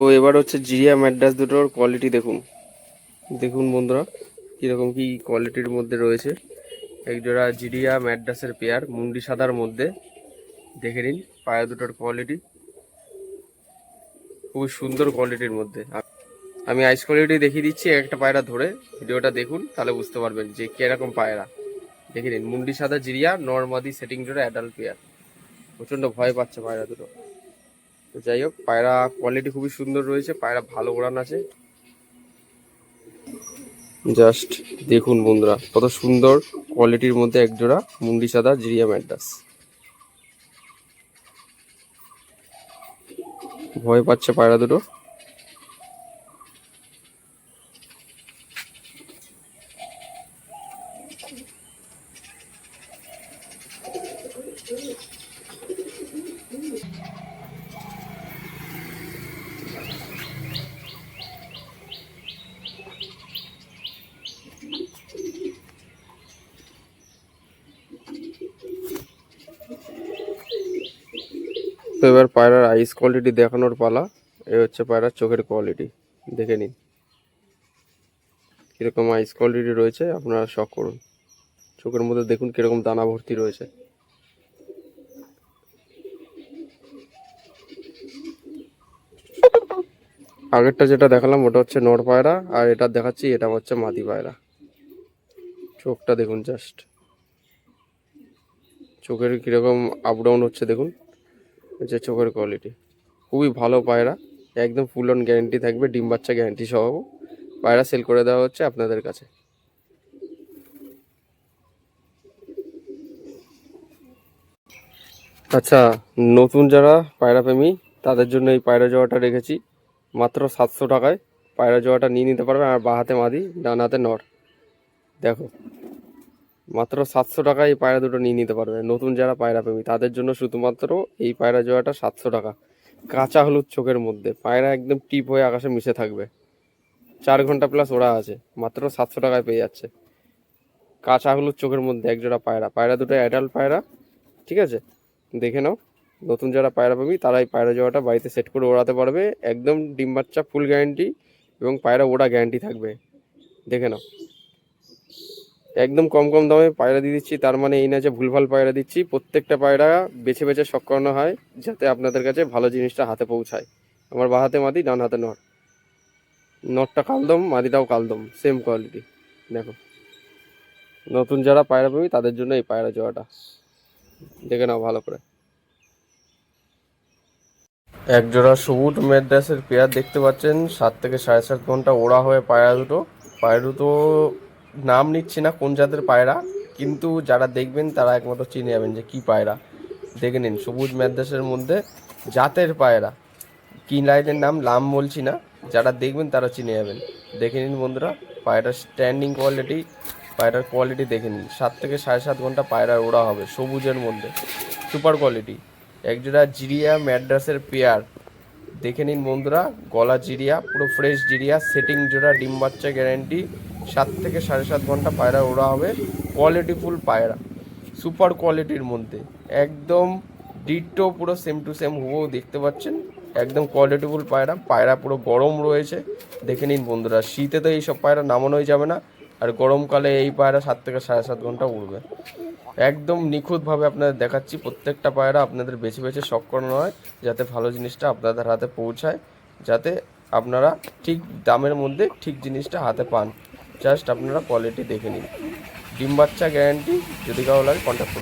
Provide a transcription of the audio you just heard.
তো এবার হচ্ছে জিরিয়া ম্যাড্রাস দুটোর কোয়ালিটি দেখুন। দেখুন বন্ধুরা, কীরকম কি কোয়ালিটির মধ্যে রয়েছে। একজোড়া জিরিয়া ম্যাড্রাসের পেয়ার মুন্ডি সাদার মধ্যে। দেখে নিন, পায়া দুটোর কোয়ালিটি খুবই সুন্দর কোয়ালিটির মধ্যে। আমি আইস কোয়ালিটি দেখিয়ে দিচ্ছি একটা পায়রা ধরে। ভিডিওটা দেখুন, তাহলে বুঝতে পারবেন যে কীরকম পায়রা। দেখে নিন, মুন্ডি সাদা জিরিয়া, নর্মাদি সেটিং জোড়া অ্যাডাল্ট পেয়ার প্রচণ্ড ভয় পাচ্ছে পায়রা দুটো। তো যাই হোক, পায়রা কোয়ালিটি খুবই সুন্দর রয়েছে, পায়রা ভালো ওড়ান আছে। জাস্ট দেখুন বন্ধুরা, কত সুন্দর কোয়ালিটির মধ্যে একজোড়া মুন্ডি সাদা জিরিয়া ম্যাড্রাস। ভয় পাচ্ছে পায়রা দুটো। তো এবার পায়রার আইস কোয়ালিটি দেখানোর পালা। এ হচ্ছে পায়রার চোখের কোয়ালিটি দেখে নিন। কীরকম আইস কোয়ালিটি রয়েছে, আপনারা শখ করুন। চোখের মধ্যে দেখুন কীরকম দানা ভর্তি রয়েছে। আগেরটা যেটা দেখালাম, ওটা হচ্ছে নর পায়রা, আর এটা দেখাচ্ছি, এটা হচ্ছে মাদি পায়রা। চোখটা দেখুন জাস্ট চোখের কীরকম আপ ডাউন হচ্ছে, দেখুন। যে চোখের কোয়ালিটি খুবই ভালো পায়রা, একদম ফুল অন গ্যারেন্টি থাকবে, ডিম বাচ্চা গ্যারেন্টি সহ। পায়রা সেল করে দেওয়া হচ্ছে আপনাদের কাছে। আচ্ছা নতুন যারা পায়রা প্রেমী, তাদের জন্য এই পায়রা জোয়াটা রেখেছি। মাত্র সাতশো টাকায়। পায়রা জোয়াটা নিয়ে নিতে পারবে আর বা হাতে মাদি, ডান হাতে নর। দেখো। মাত্র সাতশো টাকায় এই পায়রা দুটো নিয়ে নিতে পারবে। নতুন যারা পায়রা প্রেমী, তাদের জন্য শুধুমাত্র এই পায়রা জোয়াটা সাতশো টাকা। কাঁচা হলুদ চোখের মধ্যে, পায়রা একদম টিপ হয়ে আকাশে মিশে থাকবে। চার ঘণ্টা প্লাস ওরা আছে, মাত্র সাতশো টাকায় পেয়ে যাচ্ছে। কাঁচা হলুদ চোখের মধ্যে একজোড়া পায়রা। পায়রা দুটো অ্যাডাল্ট পায়রা, ঠিক আছে? দেখে নাও, নতুন যারা পায়রা পাবি তারা এই পায়রা জোয়াটা বাড়িতে সেট করে ওড়াতে পারবে। একদম ডিম বাচ্চা ফুল গ্যারেন্টি এবং পায়রা ওড়া গ্যারেন্টি থাকবে। দেখে নাও। একদম কম কম দামে পায়রা দিয়ে দিচ্ছি, তার মানে এই না যে ভুলভাল পায়রা দিচ্ছি, প্রত্যেকটা পায়রা বেছে বেছে শখ করানো হয় যাতে আপনাদের কাছে ভালো জিনিসটা হাতে পৌঁছায়। আমার বা হাতে মাদি, ডান হাতে নট। নটটা কালদম, মাদিটাও কালদম সেম কোয়ালিটি দেখো। নতুন যারা পায়রা পাবি, তাদের জন্য এই পায়রা জোয়াটা দেখে নাও ভালো করে। এক জোড়া সবুজ মেড্রাসের পেয়ার দেখতে পাচ্ছেন, সাত থেকে সাড়ে সাত ঘণ্টা ওড়া হয়ে পায়রা দুটো। পায়রা দুটো নাম নিচ্ছি না কোন জাতের পায়রা, কিন্তু যারা দেখবেন তারা একমাত্র চিনে যাবেন যে কি পায়রা। দেখে নিন, সবুজ মেদ্রাসের মধ্যে জাতের পায়রা। কি লাইনের নাম লাম বলছি না, যারা দেখবেন তারা চিনে যাবেন। দেখে নিন বন্ধুরা, পায়রার স্ট্যান্ডিং কোয়ালিটি পায়রার কোয়ালিটি দেখে নিন। সাত থেকে সাড়ে সাত ঘণ্টা পায়রা ওড়া হবে সবুজের মধ্যে। সুপার কোয়ালিটি একজোড়া জিরিয়া ম্যাড্রাসের পেয়ার। দেখে নিন বন্ধুরা, গলা জিরিয়া, পুরো ফ্রেশ জিরিয়া সেটিং জোড়া ডিম বাচ্চা গ্যারেন্টি সাত থেকে সাড়ে সাত ঘণ্টা পায়রা ওড়া হবে কোয়ালিটিফুল পায়রা সুপার কোয়ালিটির মধ্যে, একদম ডিটো পুরো সেম টু সেম হুবহু দেখতে পাচ্ছেন, একদম কোয়ালিটিফুল পায়রা পায়রা পুরো গরম রয়েছে, দেখে নিন বন্ধুরা, শীতে তো এইসব পায়রা নামানোই যাবে না, আর গরমকালে এই পায়রা সাত থেকে সাড়ে সাত ঘণ্টা উড়বে। একদম নিখুঁতভাবে আপনাদের দেখাচ্ছি, প্রত্যেকটা পায়রা আপনাদের বেছে বেছে শখ করানো হয়, যাতে ভালো জিনিসটা আপনাদের হাতে পৌঁছায়, যাতে আপনারা ঠিক দামের মধ্যে ঠিক জিনিসটা হাতে পান। জাস্ট আপনারা কোয়ালিটি দেখে নিন। ডিম বাচ্চা গ্যারান্টি যদি কারও লাগে কন্ট্যাক্ট করুন।